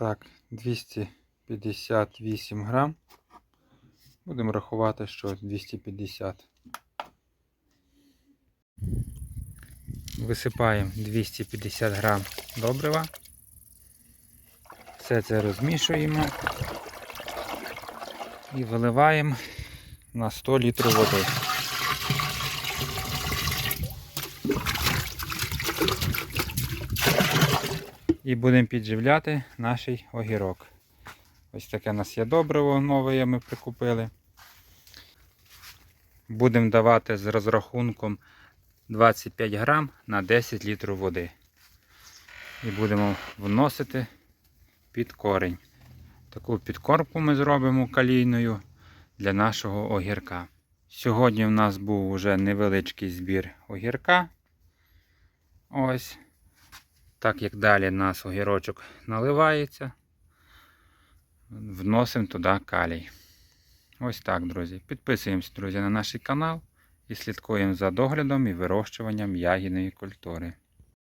Так, 258 грам. Будемо рахувати, що 250. Висипаємо 250 грам добрива. Все це розмішуємо і виливаємо на 100 літрів води. І будемо підживляти наш огірок. Ось таке у нас є добриво нове, ми прикупили. Будемо давати з розрахунком 25 грам на 10 літрів води. І будемо вносити під корінь. Таку підкормку ми зробимо калійною для нашого огірка. Сьогодні в нас був вже невеличкий збір огірка. Ось. Так як далі нас огірочок наливається, вносимо туди калій. Ось так, друзі. Підписуємось, друзі, на наш канал і слідкуємо за доглядом і вирощуванням ягідної культури.